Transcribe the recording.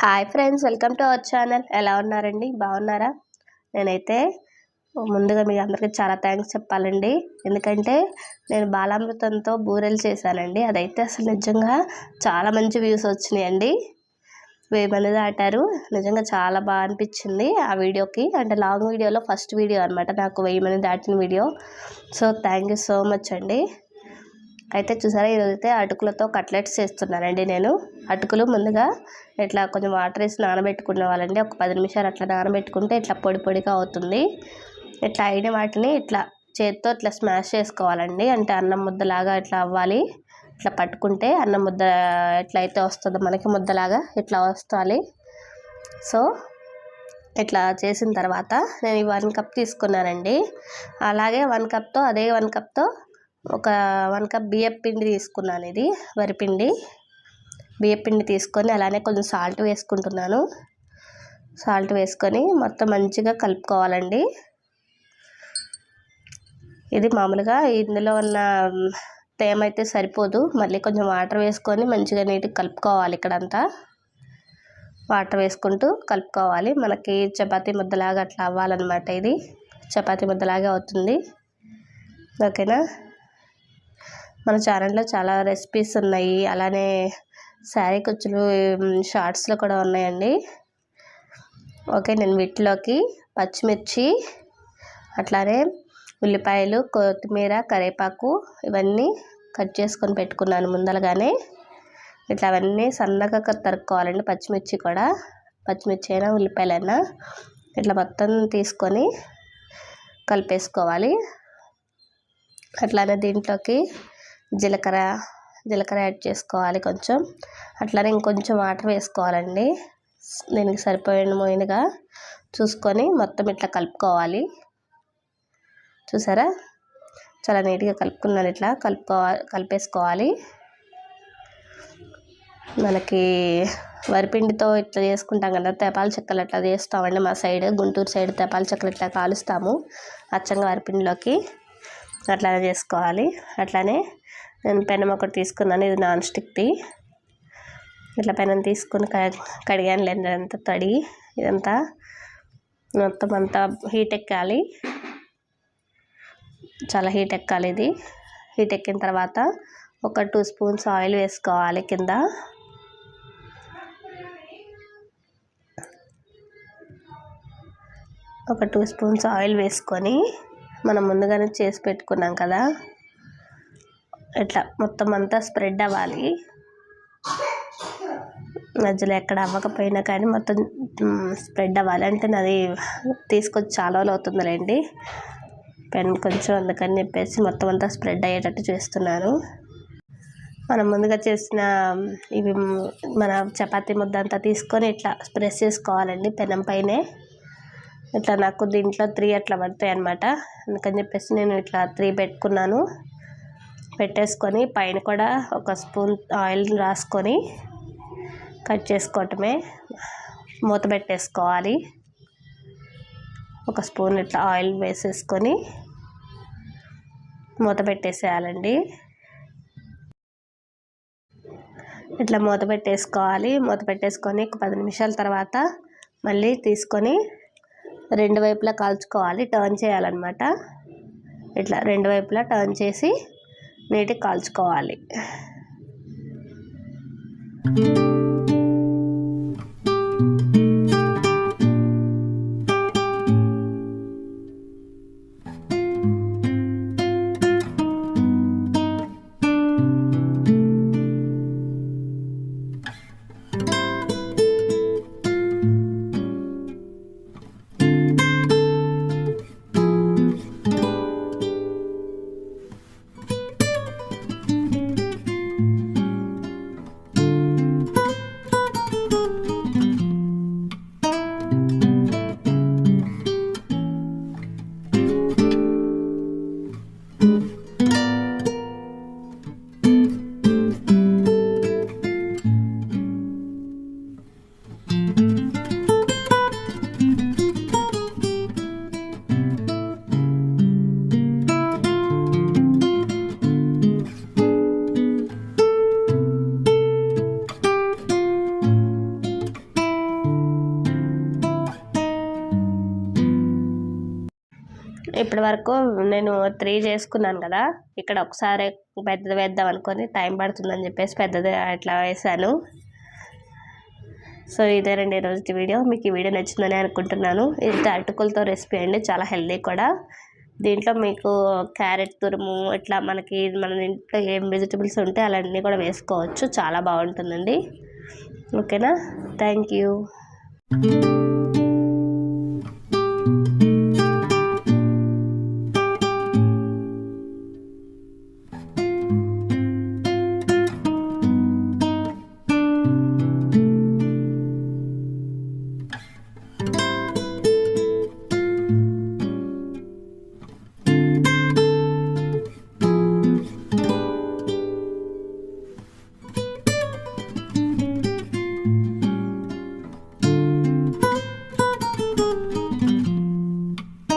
Hi friends welcome to our channel ఎలా ఉన్నారండి? బాగున్నారా? నేనైతే ముందుగా మీ అందరికీ చాలా థ్యాంక్స్ చెప్పాలండి. ఎందుకంటే నేను బాలామృతంతో బూరెలు చేశానండి. అదైతే అసలు నిజంగా చాలా మంచి వ్యూస్ వచ్చినాయండి. వెయ్యి మంది దాటారు. నిజంగా చాలా బాగా అనిపించింది ఆ వీడియోకి. అంటే లాంగ్ వీడియోలో ఫస్ట్ వీడియో అనమాట నాకు వెయ్యి మంది దాటిన video so thank you so much అండి. అయితే చూసారా ఈరోజైతే అటుకులతో కట్లెట్స్ చేస్తున్నానండి నేను. అటుకులు ముందుగా ఇట్లా కొంచెం వాటర్ వేసి నానబెట్టుకునే వాళ్ళండి. ఒక పది నిమిషాలు అట్లా నానబెట్టుకుంటే ఇట్లా పొడి పొడిగా అవుతుంది. ఇట్లా అయిన వాటిని ఇట్లా చేతితో ఇట్లా స్మాష్ చేసుకోవాలండి. అంటే అన్నం ముద్దలాగా ఇట్లా అవ్వాలి. ఇట్లా పట్టుకుంటే అన్నం ముద్ద ఎట్లా అయితే వస్తుందో మనకి ముద్దలాగా ఇట్లా వస్తాలి. సో ఇట్లా చేసిన తర్వాత నేను ఈ వన్ కప్ తీసుకున్నానండి. అలాగే వన్ కప్తో అదే వన్ కప్తో ఒక వన్ కప్ బియ్యం పిండి తీసుకున్నాను ఇది వరిపిండి. బియ్యపిండి తీసుకొని అలానే కొంచెం సాల్ట్ వేసుకుంటున్నాను. సాల్ట్ వేసుకొని మొత్తం మంచిగా కలుపుకోవాలండి. ఇది మామూలుగా ఇందులో ఉన్న తేమ అయితే సరిపోదు. మళ్ళీ కొంచెం వాటర్ వేసుకొని మంచిగా నీట్గా కలుపుకోవాలి ఇక్కడంతా. వాటర్ వేసుకుంటూ కలుపుకోవాలి. మనకి చపాతీ ముద్దలాగా అట్లా అవ్వాలన్నమాట ఇది. చపాతీ ముద్దలాగా అవుతుంది. ఓకేనా? మన ఛానల్లో చాలా రెసిపీస్ ఉన్నాయి. అలానే శారీ కుచ్చులు షార్ట్స్లో కూడా ఉన్నాయండి. ఓకే నేను వీటిలోకి పచ్చిమిర్చి అట్లానే ఉల్లిపాయలు కొత్తిమీర కరివేపాకు ఇవన్నీ కట్ చేసుకొని పెట్టుకున్నాను ముందలగానే ఇట్లా అవన్నీ సన్నగా తరుక్కోవాలండి పచ్చిమిర్చి కూడా. పచ్చిమిర్చి అయినా ఉల్లిపాయలైనా ఇట్లా మొత్తం తీసుకొని కలిపేసుకోవాలి. అట్లానే దీంట్లోకి జీలకర్ర జీలకర్ర యాడ్ చేసుకోవాలి కొంచెం. అట్లానే ఇంకొంచెం వాటర్ వేసుకోవాలండి. దీనికి సరిపోయిన మోయినగా చూసుకొని మొత్తం ఇట్లా కలుపుకోవాలి. చూసారా? చాలా నీట్గా కలుపుకున్నాను ఇట్లా. కలుపుకోవాలి కలిపేసుకోవాలి. మనకి వరిపిండితో ఇట్లా చేసుకుంటాం కదా తెపాల చెక్కలు అట్లా చేస్తామండి మా సైడ్. గుంటూరు సైడ్ తెపాల చెక్కలు ఇట్లా కాలుస్తాము అచ్చంగా వరిపిండిలోకి. అట్లానే చేసుకోవాలి. అట్లానే నేను పెనం ఒకటి తీసుకున్నాను ఇది నాన్ స్టిక్ది ఇట్లా పెనం తీసుకుని కడిగాను లేదు అంతా తడి ఇదంతా మొత్తం అంతా హీట్ ఎక్కాలి. చాలా హీట్ ఎక్కాలి ఇది. హీట్ ఎక్కిన తర్వాత ఒక టూ స్పూన్స్ ఆయిల్ వేసుకోవాలి కింద. ఒక టూ స్పూన్స్ ఆయిల్ వేసుకొని మనం ముందుగానే చేసి పెట్టుకున్నాం కదా. ఇట్లా మొత్తం అంతా స్ప్రెడ్ అవ్వాలి. మధ్యలో ఎక్కడ అవ్వకపోయినా కానీ మొత్తం స్ప్రెడ్ అవ్వాలి. అంటే నాది తీసుకొచ్చి చాలా రోజులు అవుతుందిలేండి. పెన్ కొంచెం అందుకని చెప్పేసి మొత్తం అంతా స్ప్రెడ్ అయ్యేటట్టు చేస్తున్నాను. మనం ముందుగా చేసిన ఇవి మన చపాతీ ముద్ద అంతా తీసుకొని ఇట్లా ప్రెస్ చేసుకోవాలండి పెనం పైనే. ఇట్లా నాకు దీంట్లో త్రీ అట్లా పడతాయి అనమాట అందుకని చెప్పేసి నేను ఇట్లా త్రీ పెట్టుకున్నాను. పెట్టేసుకొని పైన కూడా ఒక స్పూన్ ఆయిల్ రాసుకొని కట్ చేసుకోవటమే మూత పెట్టేసుకోవాలి. ఒక స్పూన్ ఇట్లా ఆయిల్ వేసేసుకొని మూత పెట్టేసేయాలండి. ఇట్లా మూత పెట్టేసుకోవాలి. మూత పెట్టేసుకొని ఒక పది నిమిషాల తర్వాత మళ్ళీ తీసుకొని రెండు వైపులా కాల్చుకోవాలి. టర్న్ చేయాలన్నమాట. ఇట్లా రెండు వైపులా టర్న్ చేసి నీటికి కాల్చుకోవాలి. ఇప్పటి వరకు నేను త్రీ చేసుకున్నాను కదా ఇక్కడ ఒకసారి పెద్దది వేద్దాం అనుకొని టైం పడుతుందని చెప్పేసి పెద్దది అట్లా వేసాను సో ఇదేనండి ఈరోజు వీడియో. మీకు ఈ వీడియో నచ్చిందని అనుకుంటున్నాను. ఇది అటుకులతో రెసిపీ అండి. చాలా హెల్దీ కూడా. దీంట్లో మీకు క్యారెట్ తురుము ఇట్లా మనకి మన ఇంట్లో ఏం వెజిటబుల్స్ ఉంటే అలాన్నీ కూడా వేసుకోవచ్చు. చాలా బాగుంటుందండి. ఓకేనా? Thank you.